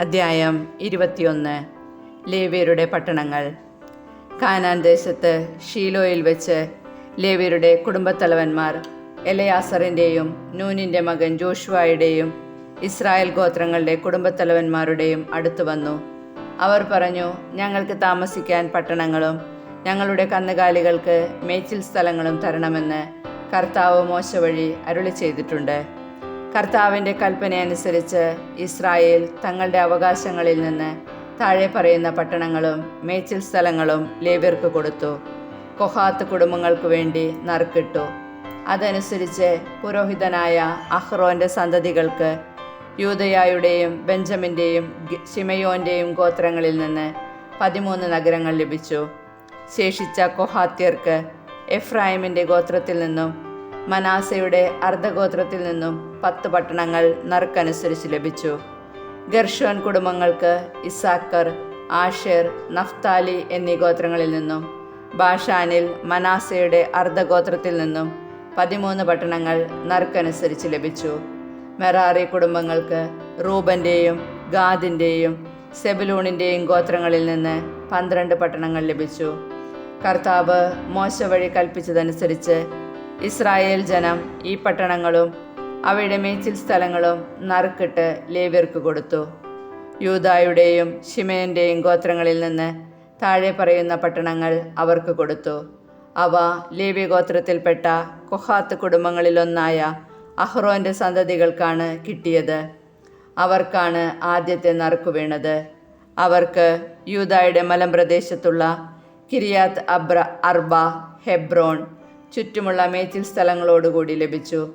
അദ്ധ്യായം ഇരുപത്തിയൊന്ന്. ലേവ്യരുടെ പട്ടണങ്ങൾ. കാനാൻ ദേശത്ത് ഷീലോയിൽ വെച്ച് ലേവ്യരുടെ കുടുംബത്തലവന്മാർ എലയാസറിന്റെയും നൂനിന്റെ മകൻ ജോഷുവായുടെയും ഇസ്രായേൽ ഗോത്രങ്ങളുടെ കുടുംബത്തലവന്മാരുടെയും അടുത്തു വന്നു. അവർ പറഞ്ഞു ഞങ്ങൾക്ക് താമസിക്കാൻ പട്ടണങ്ങളും ഞങ്ങളുടെ കന്നുകാലികൾക്ക് മേച്ചിൽ സ്ഥലങ്ങളും തരണമെന്ന് കർത്താവ് മോശ വഴി അരുളി ചെയ്തിട്ടുണ്ട് കർത്താവിന്റെ കൽപ്പനയനുസരിച്ച് ഇസ്രായേൽ തങ്ങളുടെ അവകാശങ്ങളിൽ നിന്ന് താഴെ പറയുന്ന പട്ടണങ്ങളും മേച്ചിൽ സ്ഥലങ്ങളും ലേവ്യർക്ക് കൊടുത്തു. കൊഹാത്ത് കുടുംബങ്ങൾക്ക് വേണ്ടി നറുക്കിട്ടു. അതനുസരിച്ച് പുരോഹിതനായ അഹ്റോന്റെ സന്തതികൾക്ക് യൂതയായുടെയും ബെഞ്ചമിന്റെയും ഷിമയോന്റെയും ഗോത്രങ്ങളിൽ നിന്ന് പതിമൂന്ന് നഗരങ്ങൾ ലഭിച്ചു. ശേഷിച്ച കൊഹാത്യർക്ക് എഫ്രായിമിന്റെ ഗോത്രത്തിൽ നിന്നും മനാസയുടെ അർദ്ധഗോത്രത്തിൽ നിന്നും പത്ത് പട്ടണങ്ങൾ നറുക്കനുസരിച്ച് ലഭിച്ചു. ഗർഷോൻ കുടുംബങ്ങൾക്ക് ഇസാക്കർ ആഷേർ നഫ്താലി എന്നീ ഗോത്രങ്ങളിൽ നിന്നും ബാഷാനിൽ മനാസയുടെ അർദ്ധഗോത്രത്തിൽ നിന്നും പതിമൂന്ന് പട്ടണങ്ങൾ നറുക്കനുസരിച്ച് ലഭിച്ചു. മെറാറി കുടുംബങ്ങൾക്ക് റൂബന്റെയും ഗാദിന്റെയും സെബലൂണിന്റെയും ഗോത്രങ്ങളിൽ നിന്ന് പന്ത്രണ്ട് പട്ടണങ്ങൾ ലഭിച്ചു. കർത്താവ് മോശ വഴി കൽപ്പിച്ചതനുസരിച്ച് ഇസ്രായേൽ ജനം ഈ പട്ടണങ്ങളും അവയുടെ മേച്ചിൽ സ്ഥലങ്ങളും നറുക്കിട്ട് ലേവ്യർക്ക് കൊടുത്തു. യൂതായുടെയും ഷിമയന്റെയും ഗോത്രങ്ങളിൽ നിന്ന് താഴെ പറയുന്ന പട്ടണങ്ങൾ അവർക്ക് കൊടുത്തു. അവ ലേവ്യ ഗോത്രത്തിൽപ്പെട്ട കൊഹാത്ത് കുടുംബങ്ങളിലൊന്നായ അഹ്റോന്റെ സന്തതികൾക്കാണ് കിട്ടിയത്. അവർക്കാണ് ആദ്യത്തെ നറുക്കു വീണത്. അവർക്ക് യൂതായുടെ മലമ്പ്രദേശത്തുള്ള കിരിയാത്ത് അബ്ര അർബ ഹെബ്രോൺ ചുറ്റുമുള്ള മേച്ചിൽ സ്ഥലങ്ങളോടുകൂടി ലഭിച്ചു.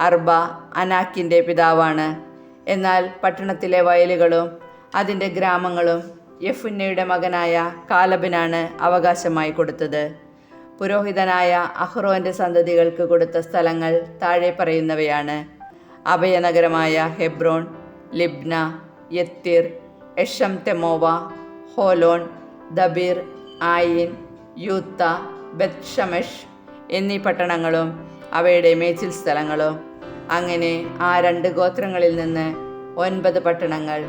അർബ അനാക്കിന്റെ പിതാവാണ്. എന്നാൽ പട്ടണത്തിലെ വയലുകളും അതിന്റെ ഗ്രാമങ്ങളും യഫുന്നയുടെ മകനായ കാലബിനാണ് അവകാശമായി കൊടുത്തത്. പുരോഹിതനായ അഹ്റോന്റെ സന്തതികൾക്ക് കൊടുത്ത സ്ഥലങ്ങൾ താഴെ പറയുന്നവയാണ്. അഭയനഗരമായ Hebron Libnah Jattir Eshtemoa Holon Debir Ain Juttah Beth Shemesh എന്നീ പട്ടണങ്ങളും അവയുടെ മേച്ചിൽ സ്ഥലങ്ങളും. അങ്ങനെ ആ രണ്ട് ഗോത്രങ്ങളിൽ നിന്ന് ഒൻപത് പട്ടണങ്ങൾ.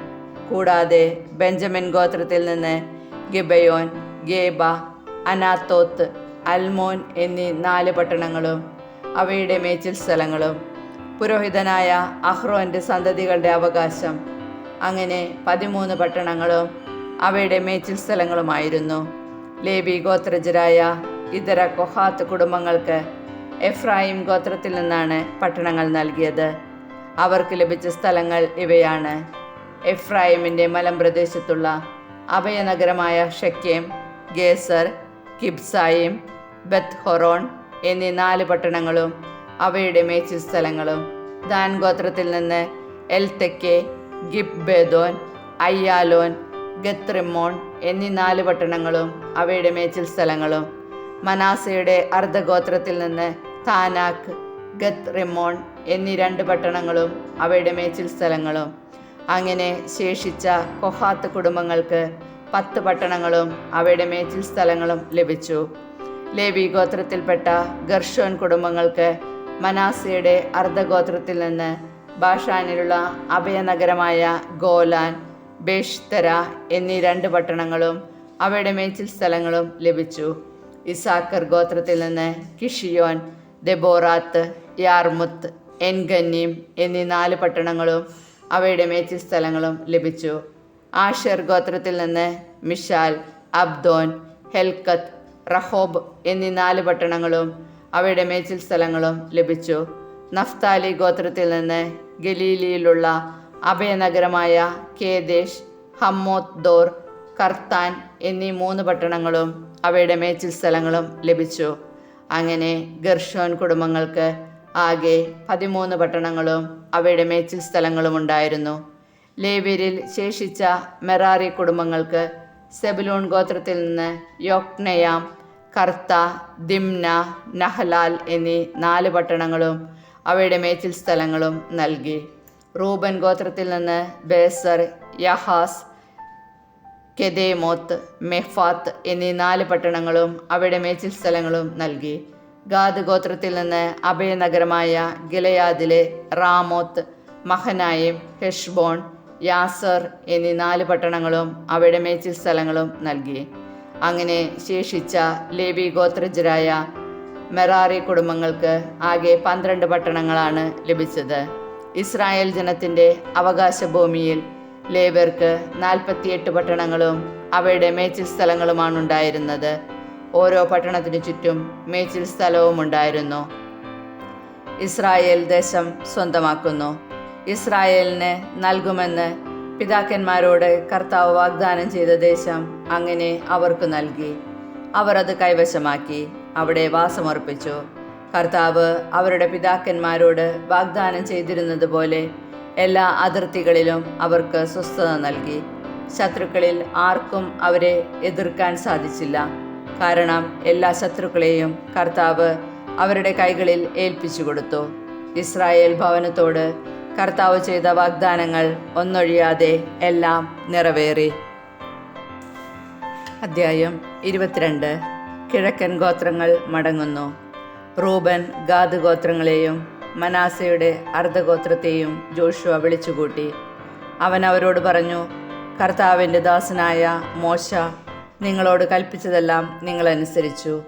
കൂടാതെ ബെഞ്ചമിൻ ഗോത്രത്തിൽ നിന്ന് ഗിബയോൻ ഗേബ അനാത്തോത്ത് അൽമോൻ എന്നീ നാല് പട്ടണങ്ങളും അവയുടെ മേച്ചിൽ സ്ഥലങ്ങളും പുരോഹിതനായ അഹ്റോന്റെ സന്തതികളുടെ അവകാശം. അങ്ങനെ പതിമൂന്ന് പട്ടണങ്ങളും അവയുടെ മേച്ചിൽ സ്ഥലങ്ങളുമായിരുന്നു. ലേബി ഗോത്രജരായ ഇതര കൊഹാത്ത് കുടുംബങ്ങൾക്ക് എഫ്രായിം ഗോത്രത്തിൽ നിന്നാണ് പട്ടണങ്ങൾ നൽകിയത്. അവർക്ക് ലഭിച്ച സ്ഥലങ്ങൾ ഇവയാണ്. എഫ്രായിമിന്റെ മലമ്പ്രദേശത്തുള്ള അഭയനഗരമായ ഷെക്കേം ഗേസർ കിബ്സായിം ബത്ത് ഹൊറോൺ എന്നീ നാല് പട്ടണങ്ങളും അവയുടെ മേച്ചിൽ സ്ഥലങ്ങളും. ദാൻ ഗോത്രത്തിൽ നിന്ന് എൽ ഗിബ്ബേദോൻ ഗിബ് ബേദോൻ അയ്യാലോൻ ഗത്രിമോൺ എന്നീ നാല് പട്ടണങ്ങളും അവയുടെ മേച്ചിൽ സ്ഥലങ്ങളും. മനാസയുടെ അർദ്ധഗോത്രത്തിൽ നിന്ന് താനാക്ക് ഗത്ത് റിമോൺ എന്നീ രണ്ട് പട്ടണങ്ങളും അവയുടെ മേച്ചിൽ സ്ഥലങ്ങളും. അങ്ങനെ ശേഷിച്ച കൊഹാത്ത് കുടുംബങ്ങൾക്ക് പത്ത് പട്ടണങ്ങളും അവയുടെ മേച്ചിൽ സ്ഥലങ്ങളും ലഭിച്ചു. ലേവി ഗോത്രത്തിൽപ്പെട്ട ഗർഷോൻ കുടുംബങ്ങൾക്ക് മനാസയുടെ അർദ്ധഗോത്രത്തിൽ നിന്ന് ബാഷാനിലുള്ള അഭയനഗരമായ ഗോലാൻ ബേഷ്തര എന്നീ രണ്ട് പട്ടണങ്ങളും അവയുടെ മേച്ചിൽ സ്ഥലങ്ങളും ലഭിച്ചു. ഇസാക്കർ ഗോത്രത്തിൽ നിന്ന് കിഷിയോൻ ദെബോറാത്ത് യാർമുത്ത് എൻഗന്നീം എന്നീ നാല് പട്ടണങ്ങളും അവയുടെ മേച്ചിൽ സ്ഥലങ്ങളും ലഭിച്ചു. ആഷർ ഗോത്രത്തിൽ നിന്ന് മിഷാൽ അബ്ദോൻ ഹെൽക്കത്ത് റഹോബ് എന്നീ നാല് പട്ടണങ്ങളും അവയുടെ മേച്ചിൽ സ്ഥലങ്ങളും ലഭിച്ചു. നഫ്താലി ഗോത്രത്തിൽ നിന്ന് ഗലീലിയിലുള്ള അഭയനഗരമായ കേദേശ് ഹമ്മോത്ത് ദോർ കർത്താൻ എന്നീ മൂന്ന് പട്ടണങ്ങളും അവയുടെ മേച്ചിൽ സ്ഥലങ്ങളും ലഭിച്ചു. അങ്ങനെ ഗർഷോൻ കുടുംബങ്ങൾക്ക് ആകെ പതിമൂന്ന് പട്ടണങ്ങളും അവയുടെ മേച്ചിൽ സ്ഥലങ്ങളും ഉണ്ടായിരുന്നു. ലേവ്യരിൽ ശേഷിച്ച മെറാറി കുടുംബങ്ങൾക്ക് സെബലൂൺ ഗോത്രത്തിൽ നിന്ന് യോക്നയാം കർത്ത ദിംന നഹലാൽ എന്നീ നാല് പട്ടണങ്ങളും അവയുടെ മേച്ചിൽ സ്ഥലങ്ങളും നൽകി. റൂബൻ ഗോത്രത്തിൽ നിന്ന് ബേസർ യഹാസ് കെദേമോത്ത് മെഫാത്ത് എന്നീ നാല് പട്ടണങ്ങളും അവയുടെ മേച്ചിൽ സ്ഥലങ്ങളും നൽകി. ഗാദ് ഗോത്രത്തിൽ നിന്ന് അഭയനഗരമായ ഗിലയാദിലെ റാമോത്ത് മഹനായിം ഹെഷ്ബോൺ യാസർ എന്നീ നാല് പട്ടണങ്ങളും അവയുടെ മേച്ചിൽ സ്ഥലങ്ങളും നൽകി. അങ്ങനെ ശേഷിച്ച ലേവി ഗോത്രജരായ മെറാറി കുടുംബങ്ങൾക്ക് ആകെ പന്ത്രണ്ട് പട്ടണങ്ങളാണ് ലഭിച്ചത്. ഇസ്രായേൽ ജനത്തിന്റെ അവകാശ ഭൂമിയിൽ ലേബർക്ക് നാൽപ്പത്തിയെട്ട് പട്ടണങ്ങളും അവയുടെ മേച്ചിൽ സ്ഥലങ്ങളുമാണ് ഉണ്ടായിരുന്നത്. ഓരോ പട്ടണത്തിനു ചുറ്റും മേച്ചിൽ സ്ഥലവും ഉണ്ടായിരുന്നു. ഇസ്രായേൽ ദേശം സ്വന്തമാക്കുന്നു. ഇസ്രായേലിന് നൽകുമെന്ന് പിതാക്കന്മാരോട് കർത്താവ് വാഗ്ദാനം ചെയ്ത ദേശം അങ്ങനെ അവർക്ക് നൽകി. അവർ അത് കൈവശമാക്കി. അവിടെ വാസമർപ്പിച്ചു കർത്താവ് അവരുടെ പിതാക്കന്മാരോട് വാഗ്ദാനം ചെയ്തിരുന്നത് പോലെ എല്ലാ അതിർത്തികളിലും അവർക്ക് സ്വസ്ഥത നൽകി. ശത്രുക്കളിൽ ആർക്കും അവരെ എതിർക്കാൻ സാധിച്ചില്ല. കാരണം എല്ലാ ശത്രുക്കളെയും കർത്താവ് അവരുടെ കൈകളിൽ ഏൽപ്പിച്ചു കൊടുത്തു. ഇസ്രായേൽ ഭവനത്തോട് കർത്താവ് ചെയ്ത വാഗ്ദാനങ്ങൾ ഒന്നൊഴിയാതെ എല്ലാം നിറവേറി. അദ്ധ്യായം ഇരുപത്തിരണ്ട്. കിഴക്കൻ ഗോത്രങ്ങൾ മടങ്ങുന്നു. റൂബൻ ഗാദ് ഗോത്രങ്ങളെയും മനാസയുടെ അർദ്ധഗോത്രത്തെയും ജോഷുവ വിളിച്ചുകൂട്ടി. അവൻ അവരോട് പറഞ്ഞു കർത്താവിന്റെ ദാസനായ മോശ നിങ്ങളോട് കൽപ്പിച്ചതെല്ലാം നിങ്ങൾ അനുസരിച്ചു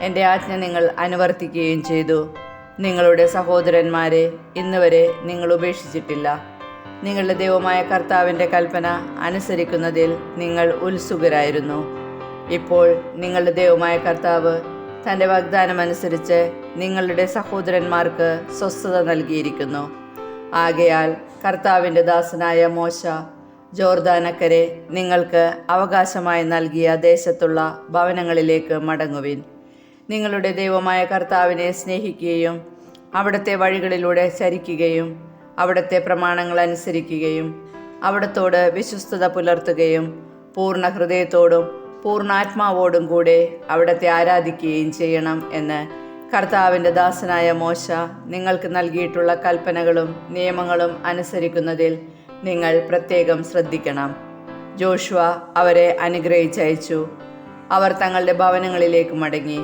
എന്റെ ആജ്ഞ നിങ്ങൾ അനുവർത്തിക്കുകയും ചെയ്തു. നിങ്ങളുടെ സഹോദരന്മാരെ ഇന്നുവരെ നിങ്ങൾ ഉപേക്ഷിച്ചിട്ടില്ല. നിങ്ങളുടെ ദൈവമായ കർത്താവിന്റെ കൽപ്പന അനുസരിക്കുന്നതിൽ നിങ്ങൾ ഉത്സുകരായിരുന്നു. ഇപ്പോൾ നിങ്ങളുടെ ദൈവമായ കർത്താവ് തന്റെ വാഗ്ദാനം അനുസരിച്ച് നിങ്ങളുടെ സഹോദരന്മാർക്ക് സ്വസ്ഥത നൽകിയിരിക്കുന്നു. ആകയാൽ കർത്താവിന്റെ ദാസനായ മോശ ജോർദാനക്കരെ നിങ്ങൾക്ക് അവകാശമായി നൽകിയ ദേശത്തുള്ള ഭവനങ്ങളിലേക്ക് മടങ്ങുവിൻ. നിങ്ങളുടെ ദൈവമായ കർത്താവിനെ സ്നേഹിക്കുകയും അവിടുത്തെ വഴികളിലൂടെ ചരിക്കുകയും അവിടുത്തെ പ്രമാണങ്ങൾ അനുസരിക്കുകയും അവിടത്തോട് വിശ്വസ്തത പുലർത്തുകയും പൂർണ ഹൃദയത്തോടും പൂർണാത്മാവോടും കൂടെ അവിടത്തെ ആരാധിക്കുകയും ചെയ്യണം എന്ന് കർത്താവിന്റെ ദാസനായ മോശ നിങ്ങൾക്ക് നൽകിയിട്ടുള്ള കൽപ്പനകളും നിയമങ്ങളും അനുസരിക്കുന്നതിൽ നിങ്ങൾ പ്രത്യേകം ശ്രദ്ധിക്കണം. ജോഷുവ അവരെ അനുഗ്രഹിച്ചയച്ചു. അവർ തങ്ങളുടെ ഭവനങ്ങളിലേക്ക് മടങ്ങി.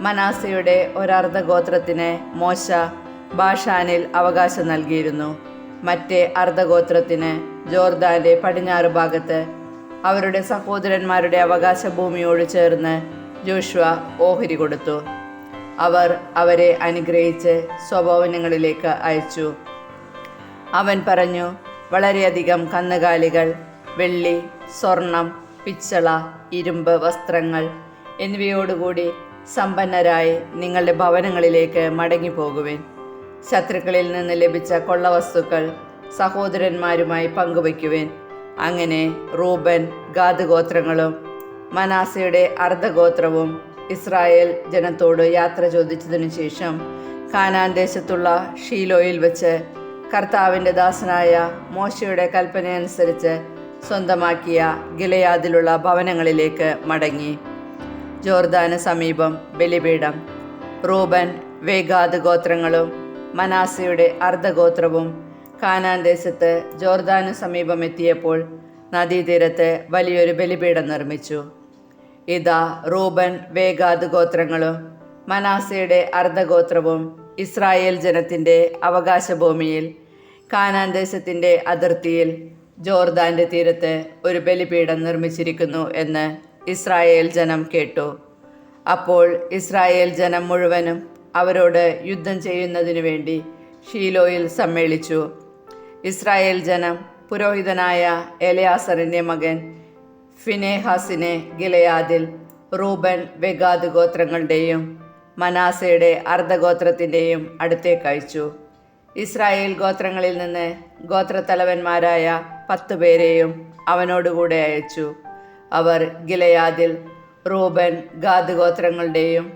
മനാസയുടെ ഒരർദ്ധഗോത്രത്തിന് മോശ ബാഷാനിൽ അവകാശം നൽകിയിരുന്നു. മറ്റേ അർദ്ധഗോത്രത്തിന് ജോർദാന്റെ പടിഞ്ഞാറ് ഭാഗത്ത് അവരുടെ സഹോദരന്മാരുടെ അവകാശ ഭൂമിയോട് ചേർന്ന് ജോഷുവ ഓഹരി കൊടുത്തു. അവർ അവരെ അനുഗ്രഹിച്ച് സ്വഭവനങ്ങളിലേക്ക് അയച്ചു. അവൻ പറഞ്ഞു വളരെയധികം കന്നുകാലികൾ വെള്ളി സ്വർണം പിച്ചള ഇരുമ്പ് വസ്ത്രങ്ങൾ എന്നിവയോടുകൂടി സമ്പന്നരായി നിങ്ങളുടെ ഭവനങ്ങളിലേക്ക് മടങ്ങിപ്പോകുവിൻ. ശത്രുക്കളിൽ നിന്ന് ലഭിച്ച കൊള്ളവസ്തുക്കൾ സഹോദരന്മാരുമായി പങ്കുവയ്ക്കുവിൻ. അങ്ങനെ റൂബൻ ഗാദ് ഗോത്രങ്ങളും മനാസയുടെ അർദ്ധഗോത്രവും ഇസ്രായേൽ ജനത്തോട് യാത്ര ചോദിച്ചതിനു ശേഷം കാനാൻ ദേശത്തുള്ള ഷീലോയിൽ വെച്ച് കർത്താവിന്റെ ദാസനായ മോശയുടെ കൽപ്പനയനുസരിച്ച് സ്വന്തമാക്കിയ ഗിലയാദിലുള്ള ഭവനങ്ങളിലേക്ക് മടങ്ങി. ജോർദാന സമീപം ബലിപീഠം. റൂബൻ വേഗാദ് ഗോത്രങ്ങളും മനാസയുടെ അർദ്ധഗോത്രവും കാനാൻ ദേശത്ത് ജോർദാനു സമീപം എത്തിയപ്പോൾ നദീതീരത്ത് വലിയൊരു ബലിപീഠം നിർമ്മിച്ചു. ഇതാ റൂബൻ വേഗാദ് ഗോത്രങ്ങളും മനാസയുടെ അർദ്ധഗോത്രവും ഇസ്രായേൽ ജനത്തിന്റെ അവകാശഭൂമിയിൽ കാനാൻ ദേശത്തിന്റെ അതിർത്തിയിൽ ജോർദാന്റെ തീരത്ത് ഒരു ബലിപീഠം നിർമ്മിച്ചിരിക്കുന്നു എന്ന് ഇസ്രായേൽ ജനം കേട്ടു. അപ്പോൾ ഇസ്രായേൽ ജനം മുഴുവനും അവരോട് യുദ്ധം ചെയ്യുന്നതിനു വേണ്ടി ഷീലോയിൽ സമ്മേളിച്ചു. ഇസ്രായേൽ ജനം പുരോഹിതനായ എലയാസറിന്റെ മകൻ ഫിനേഹാസിനെ ഗിലയാദിൽ റൂബൻ വെഗാദ് ഗോത്രങ്ങളുടെയും മനാസയുടെ അർദ്ധഗോത്രത്തിന്റെയും അടുത്തേക്ക് അയച്ചു. ഇസ്രായേൽ ഗോത്രങ്ങളിൽ നിന്ന് ഗോത്രത്തലവന്മാരായ പത്തു പേരെയും അവനോടുകൂടെ അയച്ചു. അവർ ഗിലയാദിൽ റൂബൻ ഗാദ് ഗോത്രങ്ങളുടെയും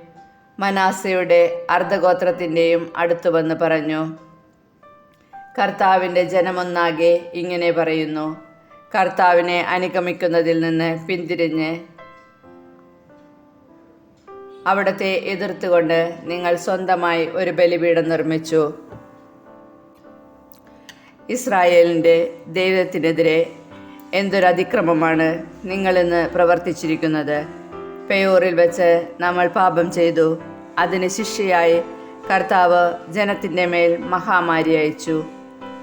മനാസയുടെ അർദ്ധഗോത്രത്തിന്റെയും അടുത്തു വന്ന് പറഞ്ഞു കർത്താവിന്റെ ജനമൊന്നാകെ ഇങ്ങനെ പറയുന്നു. കർത്താവിനെ അനുഗമിക്കുന്നതിൽ നിന്ന് പിന്തിരിഞ്ഞ് അവിടത്തെ എതിർത്തുകൊണ്ട് നിങ്ങൾ സ്വന്തമായി ഒരു ബലിപീഠം നിർമ്മിച്ചു. ഇസ്രായേലിന്റെ ദൈവത്തിനെതിരെ എന്തൊരതിക്രമമാണ് നിങ്ങളിന്ന് പ്രവർത്തിച്ചിരിക്കുന്നത്. പെയോറിൽ വെച്ച് നമ്മൾ പാപം ചെയ്തു. അതിന് ശിക്ഷയായി കർത്താവ് ജനത്തിന്റെ മേൽ മഹാമാരി അയച്ചു.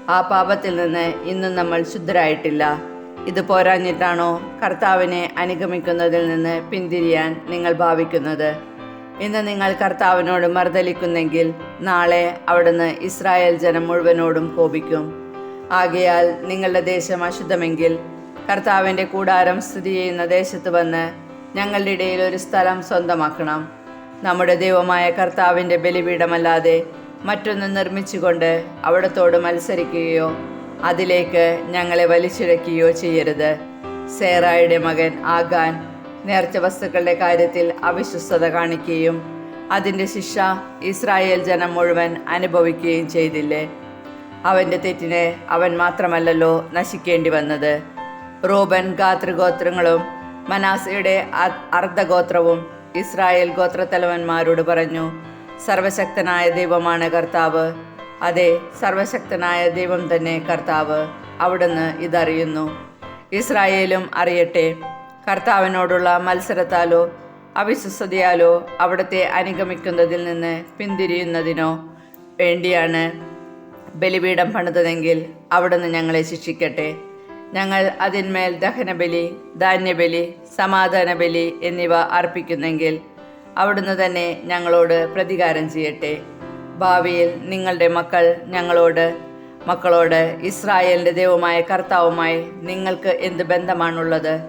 ആ പാപത്തിൽ നിന്ന് ഇന്നും നമ്മൾ ശുദ്ധരായിട്ടില്ല. ഇത് പോരാഞ്ഞിട്ടാണോ കർത്താവിനെ അനുഗമിക്കുന്നതിൽ നിന്ന് പിന്തിരിയാൻ നിങ്ങൾ ഭാവിക്കുന്നത്? ഇന്ന് നിങ്ങൾ കർത്താവിനോട് മർദ്ദലിക്കുന്നെങ്കിൽ നാളെ അവിടുന്ന് ഇസ്രായേൽ ജനം മുഴുവനോടും കോപിക്കും. ആകയാൽ നിങ്ങളുടെ ദേശം അശുദ്ധമെങ്കിൽ കർത്താവിന്റെ കൂടാരം സ്ഥിതി ചെയ്യുന്ന ദേശത്ത് വന്ന് ഞങ്ങളുടെ ഇടയിൽ ഒരു സ്ഥലം സ്വന്തമാക്കണം. നമ്മുടെ ദൈവമായ കർത്താവിന്റെ ബലിപീഠമല്ലാതെ മറ്റൊന്ന് നിർമ്മിച്ചുകൊണ്ട് അവിടത്തോട് മത്സരിക്കുകയോ അതിലേക്ക് ഞങ്ങളെ വലിച്ചിഴക്കുകയോ ചെയ്യരുത്. സേറായുടെ മകൻ ആഗാൻ നേർച്ച വസ്തുക്കളുടെ കാര്യത്തിൽ അവിശ്വസ്തത കാണിക്കുകയും അതിന്റെ ശിക്ഷ ഇസ്രായേൽ ജനം മുഴുവൻ അനുഭവിക്കുകയും ചെയ്തില്ലേ? അവന്റെ തെറ്റിന് അവൻ മാത്രമല്ലല്ലോ നശിക്കേണ്ടി വന്നത്. റൂബൻ ഗാതൃഗോത്രങ്ങളും മനാസയുടെ അർദ്ധഗോത്രവും ഇസ്രായേൽ ഗോത്രത്തലവന്മാരോട് പറഞ്ഞു സർവശക്തനായ ദൈവമാണ് കർത്താവ്. അതെ സർവശക്തനായ ദൈവം തന്നെ കർത്താവ്. അവിടുന്ന് ഇതറിയുന്നു. ഇസ്രായേലും അറിയട്ടെ കർത്താവിനോടുള്ള മത്സരത്താലോ അവിശ്വസ്തയാലോ അവിടുത്തെ അനുഗമിക്കുന്നതിൽ നിന്ന് പിന്തിരിയുന്നതിനോ വേണ്ടിയാണ് ബലിപീഠം പണിതതെങ്കിൽ അവിടുന്ന് ഞങ്ങളെ ശിക്ഷിക്കട്ടെ. ഞങ്ങൾ അതിന്മേൽ ദഹനബലി ധാന്യബലി സമാധാന ബലി എന്നിവ അർപ്പിക്കുന്നെങ്കിൽ അവിടുന്ന് തന്നെ ഞങ്ങളോട് പ്രതികാരം ചെയ്യട്ടെ. ഭാവിയിൽ നിങ്ങളുടെ മക്കൾ ഞങ്ങളോട് മക്കളോട് ഇസ്രായേലിന്റെ ദൈവമായ കർത്താവുമായി നിങ്ങൾക്ക് എന്ത് ബന്ധമാണുള്ളത്?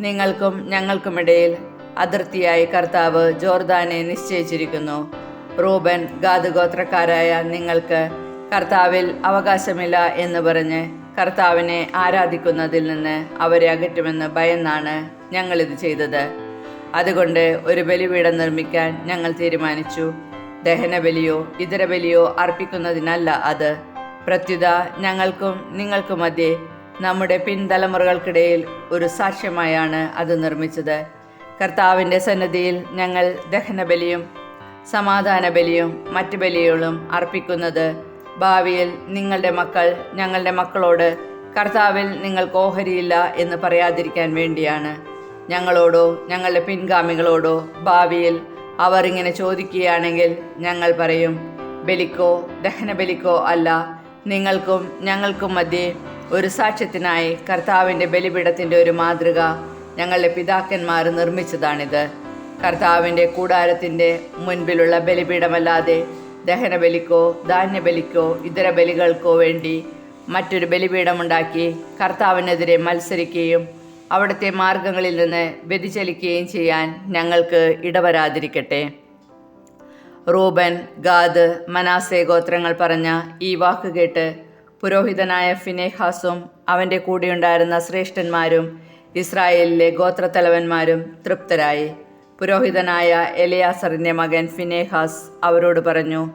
നിങ്ങൾക്കും ഞങ്ങൾക്കുമിടയിൽ അതിർത്തിയായി കർത്താവ് ജോർദാനെ നിശ്ചയിച്ചിരിക്കുന്നു. റൂബൻ ഗാദ് ഗോത്രക്കാരായ നിങ്ങൾക്ക് കർത്താവിൽ അവകാശമില്ല എന്ന് പറഞ്ഞ് കർത്താവിനെ ആരാധിക്കുന്നതിൽ നിന്ന് അവരെ അകറ്റുമെന്ന് ഭയന്നാണ് ഞങ്ങളിത് ചെയ്തത്. അതുകൊണ്ട് ഒരു ബലിപീഠം നിർമ്മിക്കാൻ ഞങ്ങൾ തീരുമാനിച്ചു. ദഹനബലിയോ ഇതര ബലിയോ അർപ്പിക്കുന്നതിനല്ല അത്. പ്രത്യുത ഞങ്ങൾക്കും നിങ്ങൾക്കും മധ്യേ നമ്മുടെ പിൻതലമുറകൾക്കിടയിൽ ഒരു സാക്ഷ്യമായാണ് അത് നിർമ്മിച്ചത്. കർത്താവിന്റെ സന്നദ്ധിയിൽ ഞങ്ങൾ ദഹനബലിയും സമാധാന ബലിയും മറ്റ് ബലികളും അർപ്പിക്കുന്നത് ഭാവിയിൽ നിങ്ങളുടെ മക്കൾ ഞങ്ങളുടെ മക്കളോട് കർത്താവിൽ നിങ്ങൾക്ക് ഓഹരിയില്ല എന്ന് പറയാതിരിക്കാൻ വേണ്ടിയാണ്. ഞങ്ങളോടോ ഞങ്ങളുടെ പിൻഗാമികളോടോ ഭാവിയിൽ അവർ ഇങ്ങനെ ചോദിക്കുകയാണെങ്കിൽ ഞങ്ങൾ പറയും ബലിക്കോ ദഹനബലിക്കോ അല്ല. നിങ്ങൾക്കും ഞങ്ങൾക്കും മധ്യേ ഒരു സാക്ഷ്യത്തിനായി കർത്താവിന്റെ ബലിപീഠത്തിന്റെ ഒരു മാതൃക ഞങ്ങളുടെ പിതാക്കന്മാർ നിർമ്മിച്ചതാണിത്. കർത്താവിന്റെ കൂടാരത്തിന്റെ മുൻപിലുള്ള ബലിപീഠമല്ലാതെ ദഹനബലിക്കോ ധാന്യബലിക്കോ ഇതര ബലികൾക്കോ വേണ്ടി മറ്റൊരു ബലിപീഠമുണ്ടാക്കി കർത്താവിനെതിരെ മത്സരിക്കുകയും അവിടുത്തെ മാർഗങ്ങളിൽ നിന്ന് വ്യതിചലിക്കുകയും ചെയ്യാൻ ഞങ്ങൾക്ക് ഇടവരാതിരിക്കട്ടെ. റൂബൻ ഗാദ് മനാസെ ഗോത്രങ്ങൾ പറഞ്ഞ ഈ വാക്ക് കേട്ട് പുരോഹിതനായ ഫിനേഹാസും അവന്റെ കൂടെയുണ്ടായിരുന്ന ശ്രേഷ്ഠന്മാരും ഇസ്രായേലിലെ ഗോത്രത്തലവന്മാരും തൃപ്തരായി. പുരോഹിതനായ എലിയാസറിന്റെ മകൻ ഫിനേഹാസ് അവരോട് പറഞ്ഞു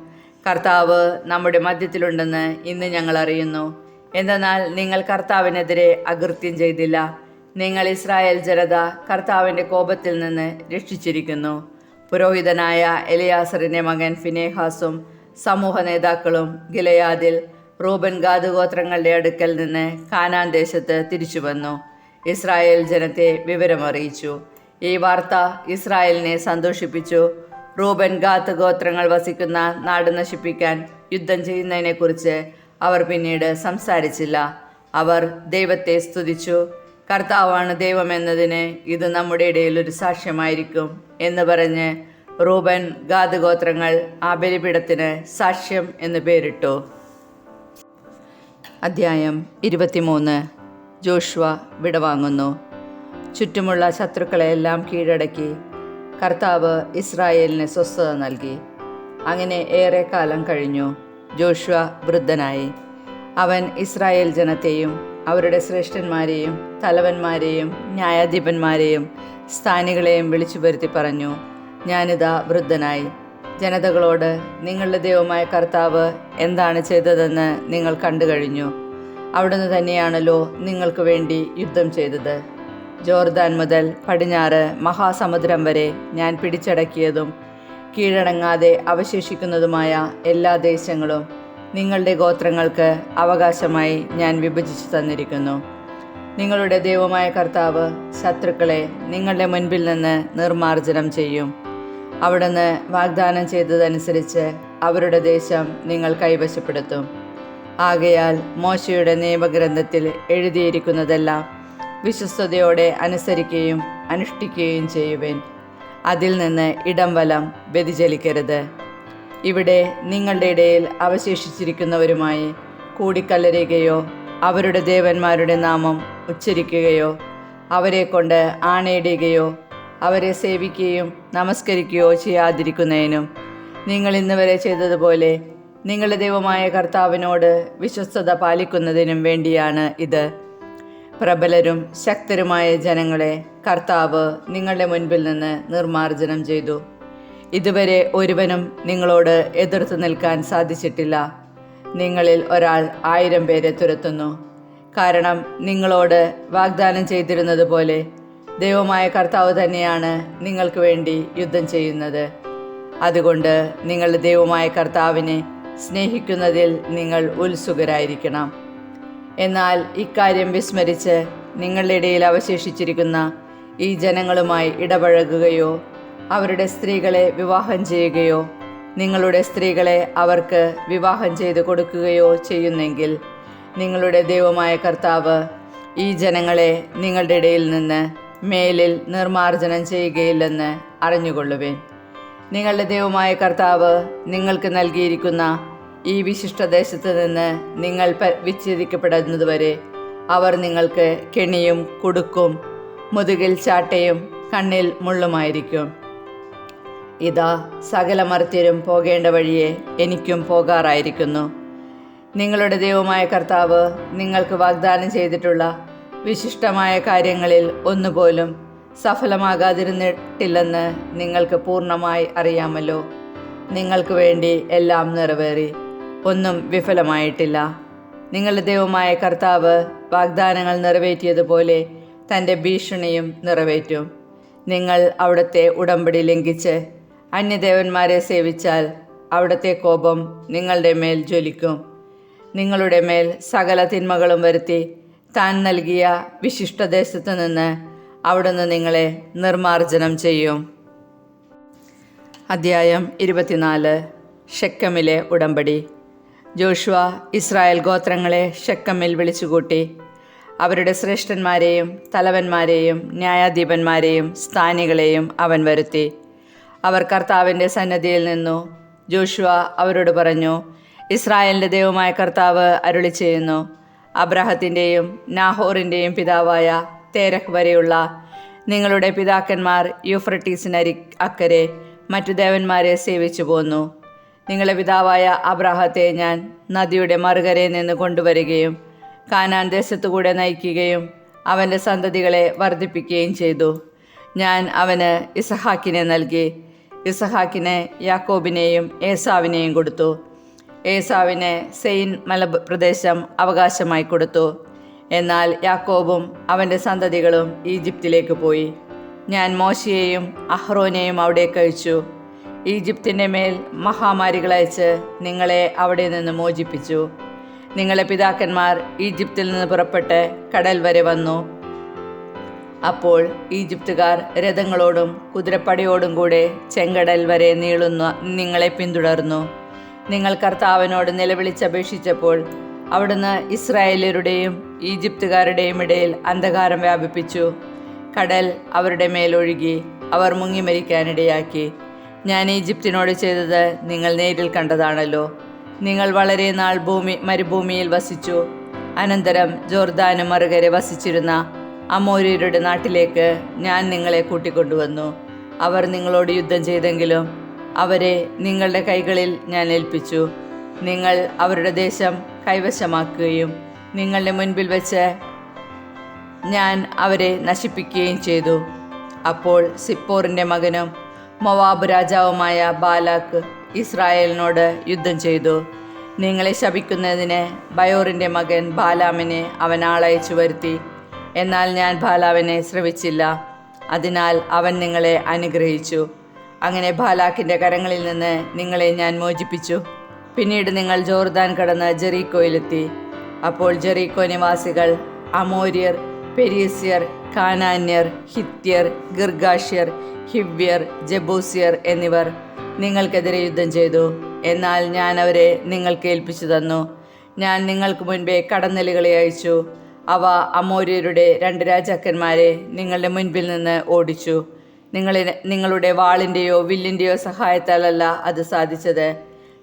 കർത്താവ് നമ്മുടെ മധ്യത്തിലുണ്ടെന്ന് ഇന്ന് ഞങ്ങൾ അറിയുന്നു. എന്തെന്നാൽ നിങ്ങൾ കർത്താവിനെതിരെ അകൃത്യം ചെയ്തില്ല. നിങ്ങൾ ഇസ്രായേൽ ജനത കർത്താവിന്റെ കോപത്തിൽ നിന്ന് രക്ഷിച്ചിരിക്കുന്നു. പുരോഹിതനായ എലിയാസറിന്റെ മകൻ ഫിനേഹാസും സമൂഹ നേതാക്കളും ഗിലയാദിൽ റൂബൻ ഗാദ് ഗോത്രങ്ങളുടെ അടുക്കൽ നിന്ന് കാനാൻ ദേശത്ത് തിരിച്ചു വന്നു. ഇസ്രായേൽ ജനത്തെ വിവരമറിയിച്ചു. ഈ വാർത്ത ഇസ്രായേലിനെ സന്തോഷിപ്പിച്ചു. റൂബൻ ഗാത്ത് ഗോത്രങ്ങൾ വസിക്കുന്ന നാട് നശിപ്പിക്കാൻ യുദ്ധം ചെയ്യുന്നതിനെക്കുറിച്ച് അവർ പിന്നീട് സംസാരിച്ചില്ല. അവർ ദൈവത്തെ സ്തുതിച്ചു. കർത്താവാണ് ദൈവമെന്നതിന് ഇത് നമ്മുടെ ഇടയിൽ ഒരു സാക്ഷ്യമായിരിക്കും എന്ന് പറഞ്ഞ് റൂബൻ ഗാതുഗോത്രങ്ങൾ ആ ബലിപീഠത്തിന് സാക്ഷ്യം എന്ന് പേരിട്ടു. അധ്യായം ഇരുപത്തിമൂന്ന്. ജോഷ്വ വിടവാങ്ങുന്നു. ചുറ്റുമുള്ള ശത്രുക്കളെയെല്ലാം കീഴടക്കി കർത്താവ് ഇസ്രായേലിന് സ്വസ്ഥത നൽകി. അങ്ങനെ ഏറെ കാലം കഴിഞ്ഞു. ജോഷ്വ വൃദ്ധനായി. അവൻ ഇസ്രായേൽ ജനത്തെയും അവരുടെ ശ്രേഷ്ഠന്മാരെയും തലവന്മാരെയും ന്യായാധിപന്മാരെയും സ്ഥാനികളെയും വിളിച്ചു വരുത്തി പറഞ്ഞു ഞാനിതാ വൃദ്ധനായി. ജനതകളോട് നിങ്ങളുടെ ദൈവമായ കർത്താവ് എന്താണ് ചെയ്തതെന്ന് നിങ്ങൾ കണ്ടു കഴിഞ്ഞു. അവിടുന്ന് തന്നെയാണല്ലോ നിങ്ങൾക്ക് വേണ്ടി യുദ്ധം ചെയ്തത്. ജോർദാൻ മുതൽ പടിഞ്ഞാറ് മഹാസമുദ്രം വരെ ഞാൻ പിടിച്ചടക്കിയതും കീഴടങ്ങാതെ അവശേഷിക്കുന്നതുമായ എല്ലാ ദേശങ്ങളും നിങ്ങളുടെ ഗോത്രങ്ങൾക്ക് അവകാശമായി ഞാൻ വിഭജിച്ചു തന്നിരിക്കുന്നു. നിങ്ങളുടെ ദൈവമായ കർത്താവ് ശത്രുക്കളെ നിങ്ങളുടെ മുൻപിൽ നിന്ന് നിർമാർജനം ചെയ്യും. അവിടുന്ന് വാഗ്ദാനം ചെയ്തതനുസരിച്ച് അവരുടെ ദേശം നിങ്ങൾ കൈവശപ്പെടുത്തും. ആകയാൽ മോശയുടെ നിയമഗ്രന്ഥത്തിൽ എഴുതിയിരിക്കുന്നതെല്ലാം വിശ്വസ്തയോടെ അനുസരിക്കുകയും അനുഷ്ഠിക്കുകയും ചെയ്യുവേൻ. അതിൽ നിന്ന് ഇടം വലം വ്യതിചലിക്കരുത്. ഇവിടെ നിങ്ങളുടെ ഇടയിൽ അവശേഷിച്ചിരിക്കുന്നവരുമായി കൂടിക്കലരുകയോ അവരുടെ ദേവന്മാരുടെ നാമം ഉച്ചരിക്കുകയോ അവരെ കൊണ്ട് ആണയിടുകയോ അവരെ സേവിക്കുകയും നമസ്കരിക്കുകയോ ചെയ്യാതിരിക്കുന്നതിനും നിങ്ങൾ ഇന്ന് വരെ ചെയ്തതുപോലെ നിങ്ങളുടെ ദൈവമായ കർത്താവിനോട് വിശ്വസ്തത പാലിക്കുന്നതിനും വേണ്ടിയാണ് ഇത്. പ്രബലരും ശക്തരുമായ ജനങ്ങളെ കർത്താവ് നിങ്ങളുടെ മുൻപിൽ നിന്ന് നിർമാർജനം ചെയ്തു. ഇതുവരെ ഒരുവനും നിങ്ങളോട് എതിർത്ത് നിൽക്കാൻ സാധിച്ചിട്ടില്ല. നിങ്ങളിൽ ഒരാൾ ആയിരം പേരെ തുരത്തുന്നു. കാരണം നിങ്ങളോട് വാഗ്ദാനം ചെയ്തിരുന്നത് പോലെ ദൈവമായ കർത്താവ് തന്നെയാണ് നിങ്ങൾക്ക് വേണ്ടി യുദ്ധം ചെയ്യുന്നത്. അതുകൊണ്ട് നിങ്ങളുടെ ദൈവമായ കർത്താവിനെ സ്നേഹിക്കുന്നതിൽ നിങ്ങൾ ഉത്സുകരായിരിക്കണം. എന്നാൽ ഇക്കാര്യം വിസ്മരിച്ച് നിങ്ങളുടെ ഇടയിൽ അവശേഷിച്ചിരിക്കുന്ന ഈ ജനങ്ങളുമായി ഇടപഴകുകയോ അവരുടെ സ്ത്രീകളെ വിവാഹം ചെയ്യുകയോ നിങ്ങളുടെ സ്ത്രീകളെ അവർക്ക് വിവാഹം ചെയ്തു കൊടുക്കുകയോ ചെയ്യുന്നെങ്കിൽ നിങ്ങളുടെ ദൈവമായ കർത്താവ് ഈ ജനങ്ങളെ നിങ്ങളുടെ ഇടയിൽ നിന്ന് മേലിൽ നിർമാർജനം ചെയ്യുകയില്ലെന്ന് അറിഞ്ഞുകൊള്ളുവേൻ. നിങ്ങളുടെ ദൈവമായ കർത്താവ് നിങ്ങൾക്ക് നൽകിയിരിക്കുന്ന ഈ വിശിഷ്ട ദേശത്ത് നിന്ന് നിങ്ങൾ വിച്ഛേദിക്കപ്പെടുന്നതുവരെ അവർ നിങ്ങൾക്ക് കെണിയും കുടുക്കും മുതുകിൽ ചാട്ടയും കണ്ണിൽ മുള്ളുമായിരിക്കും. ഇതാ സകല മർത്യരും പോകേണ്ട വഴിയെ എനിക്കും പോകാറായിരിക്കുന്നു. നിങ്ങളുടെ ദൈവമായ കർത്താവ് നിങ്ങൾക്ക് വാഗ്ദാനം ചെയ്തിട്ടുള്ള വിശിഷ്ടമായ കാര്യങ്ങളിൽ ഒന്നുപോലും സഫലമാകാതിരുന്നിട്ടില്ലെന്ന് നിങ്ങൾക്ക് പൂർണമായി അറിയാമല്ലോ. നിങ്ങൾക്ക് വേണ്ടി എല്ലാം നിറവേറി. ഒന്നും വിഫലമായിട്ടില്ല. നിങ്ങളുടെ ദൈവമായ കർത്താവ് വാഗ്ദാനങ്ങൾ നിറവേറ്റിയതുപോലെ തന്റെ ഭീഷണിയും നിറവേറ്റും. നിങ്ങൾ അവിടുത്തെ ഉടമ്പടി ലംഘിച്ച് അന്യദേവന്മാരെ സേവിച്ചാൽ അവിടുത്തെ കോപം നിങ്ങളുടെ മേൽ ജ്വലിക്കും. നിങ്ങളുടെ മേൽ സകല തിന്മകളും വരുത്തി താൻ നൽകിയ വിശിഷ്ടദേശത്ത് നിന്ന് അവിടുന്ന് നിങ്ങളെ നിർമാർജനം ചെയ്യും. അധ്യായം ഇരുപത്തിനാല്. ഷെക്കമിലെ ഉടമ്പടി. ജോഷുവ ഇസ്രായേൽ ഗോത്രങ്ങളെ ഷെക്കമിൽ വിളിച്ചുകൂട്ടി. അവരുടെ ശ്രേഷ്ഠന്മാരെയും തലവന്മാരെയും ന്യായാധിപന്മാരെയും സ്ഥാനികളെയും അവൻ വരുത്തി. അവർ കർത്താവിന്റെ സന്നദ്ധിയിൽ നിന്നു. ജോഷുവ അവരോട് പറഞ്ഞു ഇസ്രായേലിന്റെ ദൈവമായ കർത്താവ് അരുളി ചെയ്യുന്നു അബ്രഹത്തിന്റെയും നാഹോറിന്റെയും പിതാവായ തേരഹ് വരെയുള്ള നിങ്ങളുടെ പിതാക്കന്മാർ യൂഫ്രട്ടീസിനരി അക്കരെ മറ്റു ദേവന്മാരെ സേവിച്ചു പോന്നു. നിങ്ങളുടെ പിതാവായ അബ്രാഹത്തെ ഞാൻ നദിയുടെ മറുകരയിൽ നിന്ന് കൊണ്ടുവരികയും കാനാൻ ദേശത്തുകൂടെ നയിക്കുകയും അവന്റെ സന്തതികളെ വർദ്ധിപ്പിക്കുകയും ചെയ്തു. ഞാൻ അവന് ഇസഹാക്കിനെ നൽകി. ഇസഹാക്കിനെ യാക്കോബിനെയും ഏസാവിനെയും കൊടുത്തു. ഏസാവിനെ സെയിൻ മലപ്രദേശം അവകാശമായി കൊടുത്തു. എന്നാൽ യാക്കോബും അവന്റെ സന്തതികളും ഈജിപ്തിലേക്ക് പോയി. ഞാൻ മോശയെയും അഹ്റോനെയും അവിടെ കഴിച്ചു. ഈജിപ്തിന്റെ മേൽ മഹാമാരികളയച്ച് നിങ്ങളെ അവിടെ നിന്ന് മോചിപ്പിച്ചു. നിങ്ങളെ പിതാക്കന്മാർ ഈജിപ്തിൽ നിന്ന് പുറപ്പെട്ട് കടൽ വരെ വന്നു. അപ്പോൾ ഈജിപ്തുകാർ രഥങ്ങളോടും കുതിരപ്പടയോടും കൂടെ ചെങ്കടൽ വരെ നീളുന്ന നിങ്ങളെ പിന്തുടർന്നു. നിങ്ങൾ കർത്താവിനോട് നിലവിളിച്ചപേക്ഷിച്ചപ്പോൾ അവിടുന്ന് ഇസ്രായേലരുടെയും ഈജിപ്തുകാരുടെയും ഇടയിൽ അന്ധകാരം വ്യാപിപ്പിച്ചു. കടൽ അവരുടെ മേലൊഴുകി അവർ മുങ്ങി മരിക്കാനിടയാക്കി ഞാൻ ഈജിപ്തിനോട് ചെയ്തത് നിങ്ങൾ നേരിൽ കണ്ടതാണല്ലോ. നിങ്ങൾ വളരെ നാൾ ഭൂമി മരുഭൂമിയിൽ വസിച്ചു. അനന്തരം ജോർദാനും മറുകരെ വസിച്ചിരുന്ന അമോര്യരുടെ നാട്ടിലേക്ക് ഞാൻ നിങ്ങളെ കൂട്ടിക്കൊണ്ടുവന്നു. അവർ നിങ്ങളോട് യുദ്ധം ചെയ്തെങ്കിലും അവരെ നിങ്ങളുടെ കൈകളിൽ ഞാൻ ഏൽപ്പിച്ചു. നിങ്ങൾ അവരുടെ ദേശം കൈവശമാക്കുകയും നിങ്ങളുടെ മുൻപിൽ വെച്ച് ഞാൻ അവരെ നശിപ്പിക്കുകയും ചെയ്തു. അപ്പോൾ സിപ്പോറിന്റെ മകനും മൊവാബ് രാജാവുമായ ബാലാക്ക് ഇസ്രായേലിനോട് യുദ്ധം ചെയ്തു. നിങ്ങളെ ശപിക്കുന്നതിന് ബയോറിന്റെ മകൻ ബാലാമിനെ അവൻ ആളയച്ചു വരുത്തി എന്നാൽ ഞാൻ ബാലാവിനെ ശ്രവിച്ചില്ല. അതിനാൽ അവൻ നിങ്ങളെ അനുഗ്രഹിച്ചു. അങ്ങനെ ബാലാക്കിന്റെ കരങ്ങളിൽ നിന്ന് നിങ്ങളെ ഞാൻ മോചിപ്പിച്ചു. പിന്നീട് നിങ്ങൾ ജോർദാൻ കടന്ന് ജെറീക്കോയിലെത്തി. അപ്പോൾ ജെറീക്കോ നിവാസികൾ അമോര്യർ പെരീസ്യർ കാനാന്യർ ഹിത്യർ ഗിർഗാഷ്യർ ഹിവ്യർ ജബൂസിയർ എന്നിവർ നിങ്ങൾക്കെതിരെ യുദ്ധം ചെയ്തു. എന്നാൽ ഞാൻ അവരെ നിങ്ങൾക്ക് ഏൽപ്പിച്ചു തന്നു. ഞാൻ നിങ്ങൾക്ക് മുൻപേ കടന്നലുകളെ അയച്ചു. അവ അമോര്യരുടെ രണ്ട് രാജാക്കന്മാരെ നിങ്ങളുടെ മുൻപിൽ നിന്ന് ഓടിച്ചു. നിങ്ങളെ നിങ്ങളുടെ വാളിന്റെയോ വില്ലിന്റെയോ സഹായത്താലല്ല അത് സാധിച്ചത്.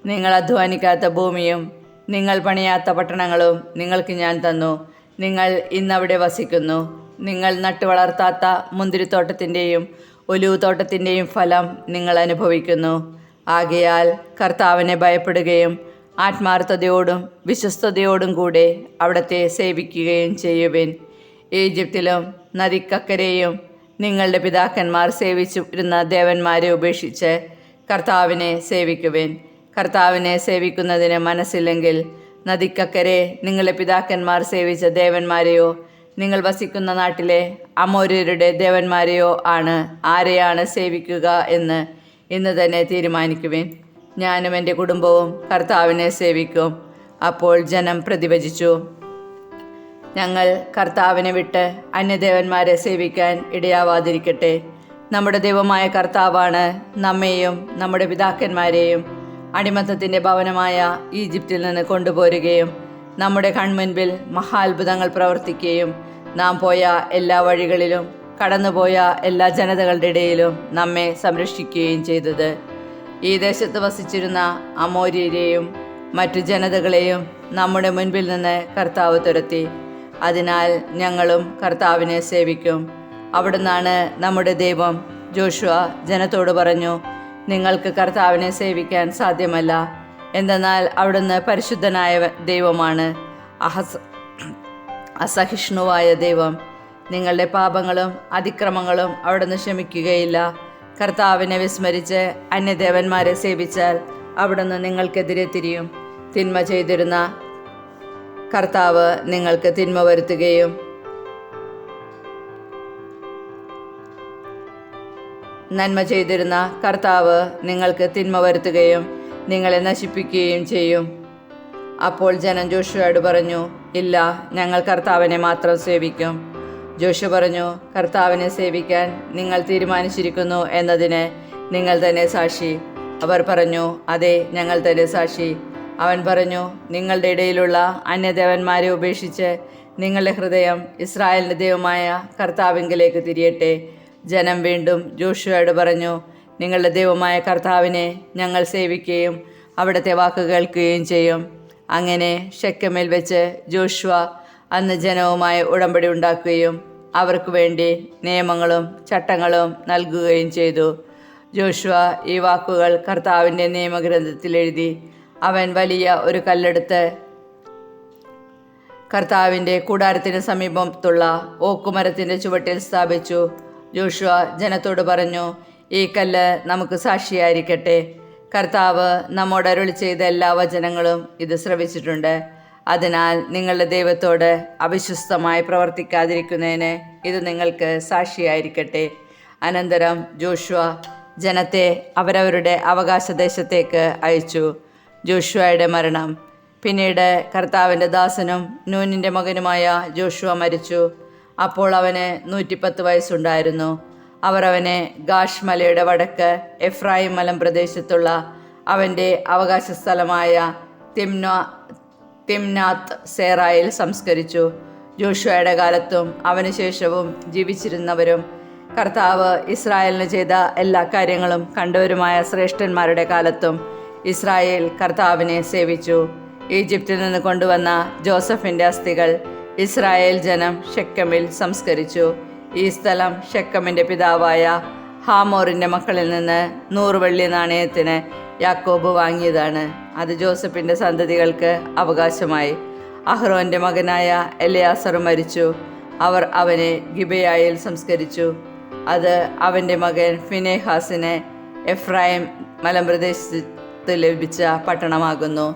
നിങ്ങൾ അധ്വാനിക്കാത്ത ഭൂമിയും നിങ്ങൾ പണിയാത്ത പട്ടണങ്ങളും നിങ്ങൾക്ക് ഞാൻ തന്നു. നിങ്ങൾ ഇന്നവിടെ വസിക്കുന്നു. നിങ്ങൾ നട്ടുവളർത്താത്ത മുന്തിരിത്തോട്ടത്തിന്റെയും ഒലിവ് തോട്ടത്തിന്റെയും ഫലം നിങ്ങൾ അനുഭവിക്കുന്നു. ആകയാൽ കർത്താവിനെ ഭയപ്പെടുകയും ആത്മാർത്ഥതയോടും വിശ്വസ്തയോടും കൂടെ അവിടത്തെ സേവിക്കുകയും ചെയ്യുവിൻ. ഈജിപ്തിലും നദിക്കക്കരെയും നിങ്ങളുടെ പിതാക്കന്മാർ സേവിച്ചിരുന്ന ദേവന്മാരെ ഉപേക്ഷിച്ച് കർത്താവിനെ സേവിക്കുവിൻ. കർത്താവിനെ സേവിക്കുന്നതിന് മനസ്സില്ലെങ്കിൽ നദിക്കക്കരെ നിങ്ങളുടെ പിതാക്കന്മാർ സേവിച്ച ദേവന്മാരെയോ നിങ്ങൾ വസിക്കുന്ന നാട്ടിലെ അമോര്യരുടെ ദേവന്മാരെയോ ആണ് ആരെയാണ് സേവിക്കുക എന്ന് ഇന്ന് തന്നെ തീരുമാനിക്കുവിൻ. ഞാനും എന്റെ കുടുംബവും കർത്താവിനെ സേവിക്കും. അപ്പോൾ ജനം പ്രതിവചിച്ചു ഞങ്ങൾ കർത്താവിനെ വിട്ട് അന്യദേവന്മാരെ സേവിക്കാൻ ഇടയാവാതിരിക്കട്ടെ. നമ്മുടെ ദൈവമായ കർത്താവാണ് നമ്മെയും നമ്മുടെ പിതാക്കന്മാരെയും അടിമത്തത്തിന്റെ ഭവനമായ ഈജിപ്തിൽ നിന്ന് കൊണ്ടുപോരുകയും നമ്മുടെ കൺമുൻപിൽ മഹാത്ഭുതങ്ങൾ പ്രവർത്തിക്കുകയും നാം പോയ എല്ലാ വഴികളിലും കടന്നുപോയ എല്ലാ ജനതകളുടെ ഇടയിലും നമ്മെ സംരക്ഷിക്കുകയും ചെയ്തത്. ഈ ദേശത്ത് വസിച്ചിരുന്ന അമോര്യരെയും മറ്റു ജനതകളെയും നമ്മുടെ മുൻപിൽ നിന്ന് കർത്താവ് തുരത്തി. അതിനാൽ ഞങ്ങളും കർത്താവിനെ സേവിക്കും. അവിടുന്നാണ് നമ്മുടെ ദൈവം ജോഷുവ ജനത്തോട് പറഞ്ഞു നിങ്ങൾക്ക് കർത്താവിനെ സേവിക്കാൻ സാധ്യമല്ല. എന്തെന്നാൽ അവിടുന്ന് പരിശുദ്ധനായ ദൈവമാണ്. അഹസ അസഹിഷ്ണുവായ ദൈവം. നിങ്ങളുടെ പാപങ്ങളും അതിക്രമങ്ങളും അവിടുന്ന് ക്ഷമിക്കുകയില്ല. കർത്താവിനെ വിസ്മരിച്ച് അന്യദേവന്മാരെ സേവിച്ചാൽ അവിടുന്ന് നിങ്ങൾക്കെതിരെ തിരിയും. തിന്മ ചെയ്തിരുന്ന കർത്താവ് നിങ്ങൾക്ക് തിന്മ വരുത്തുകയും നന്മ ചെയ്തിരുന്ന കർത്താവ് നിങ്ങൾക്ക് തിന്മ വരുത്തുകയും നിങ്ങളെ നശിപ്പിക്കുകയും ചെയ്യും. അപ്പോൾ ജനം ജോഷിയോട് പറഞ്ഞു ഇല്ല ഞങ്ങൾ കർത്താവിനെ മാത്രം സേവിക്കും. ജോഷു പറഞ്ഞു കർത്താവിനെ സേവിക്കാൻ നിങ്ങൾ തീരുമാനിച്ചിരിക്കുന്നു എന്നതിന് നിങ്ങൾ തന്നെ സാക്ഷി. അവർ പറഞ്ഞു അതെ ഞങ്ങൾ തന്നെ സാക്ഷി. അവൻ പറഞ്ഞു നിങ്ങളുടെ ഇടയിലുള്ള അന്യദേവന്മാരെ ഉപേക്ഷിച്ച് നിങ്ങളുടെ ഹൃദയം ഇസ്രായേലിന്റെ ദൈവമായ കർത്താവിങ്കിലേക്ക് തിരിയട്ടെ. ജനം വീണ്ടും ജോഷുവയോട് പറഞ്ഞു നിങ്ങളുടെ ദൈവമായ കർത്താവിനെ ഞങ്ങൾ സേവിക്കുകയും അവിടുത്തെ വാക്ക് കേൾക്കുകയും ചെയ്യും. അങ്ങനെ ഷെക്കമേൽ വെച്ച് ജോഷുവ അന്ന് ജനവുമായി ഉടമ്പടി ഉണ്ടാക്കുകയും അവർക്ക് വേണ്ടി നിയമങ്ങളും ചട്ടങ്ങളും നൽകുകയും ചെയ്തു. ജോഷുവ ഈ വാക്കുകൾ കർത്താവിന്റെ നിയമഗ്രന്ഥത്തിൽ എഴുതി അവൻ വലിയ ഒരു കല്ലെടുത്ത് കർത്താവിന്റെ കൂടാരത്തിന് സമീപത്തുള്ള ഓക്കുമരത്തിന്റെ ചുവട്ടിൽ സ്ഥാപിച്ചു. ജോഷുവ ജനത്തോട് പറഞ്ഞു ഈ കല്ല് നമുക്ക് സാക്ഷിയായിരിക്കട്ടെ. കർത്താവ് നമ്മോട് അരുളി ചെയ്ത എല്ലാ വചനങ്ങളും ഇത് ശ്രവിച്ചിട്ടുണ്ട്. അതിനാൽ നിങ്ങളുടെ ദൈവത്തോട് അവിശ്വസ്തമായി പ്രവർത്തിക്കാതിരിക്കുന്നതിന് ഇത് നിങ്ങൾക്ക് സാക്ഷിയായിരിക്കട്ടെ. അനന്തരം ജോഷുവ ജനത്തെ അവരവരുടെ അവകാശദേശത്തേക്ക് അയച്ചു. ജോഷുവയുടെ മരണം. പിന്നീട് കർത്താവിന്റെ ദാസനും നൂനിന്റെ മകനുമായ ജോഷുവ മരിച്ചു. അപ്പോൾ അവന് നൂറ്റിപ്പത്ത് വയസ്സുണ്ടായിരുന്നു. അവർ അവനെ ഗാഷ് മലയുടെ വടക്ക് എഫ്രായിം മലം പ്രദേശത്തുള്ള അവന്റെ അവകാശ സ്ഥലമായ തിംന തിംനാത്ത് സേറായിൽ സംസ്കരിച്ചു. ജോഷുവയുടെ കാലത്തും അവനുശേഷവും ജീവിച്ചിരുന്നവരും കർത്താവ് ഇസ്രായേലിന് ചെയ്ത എല്ലാ കാര്യങ്ങളും കണ്ടവരുമായ ശ്രേഷ്ഠന്മാരുടെ കാലത്തും ഇസ്രായേൽ കർത്താവിനെ സേവിച്ചു. ഈജിപ്തിൽ നിന്ന് കൊണ്ടുവന്ന ജോസഫിന്റെ അസ്ഥികൾ ഇസ്രായേൽ ജനം ഷെക്കമിൽ സംസ്കരിച്ചു. ഈ സ്ഥലം ഷെക്കമിന്റെ പിതാവായ ഹാമോറിന്റെ മക്കളിൽ നിന്ന് നൂറ് വെള്ളി നാണയത്തിന് യാക്കോബ് വാങ്ങിയതാണ്. അത് ജോസഫിന്റെ സന്തതികൾക്ക് അവകാശമായി. അഹ്റോന്റെ മകനായ എലിയാസർ മരിച്ചു. അവർ അവനെ ഗിബയായിൽ സംസ്കരിച്ചു. അത് അവന്റെ മകൻ ഫിനേഹാസിനെ എഫ്രായിം മലമ്പ്രദേശത്ത് ലഭിച്ച പട്ടണമാകുന്നു.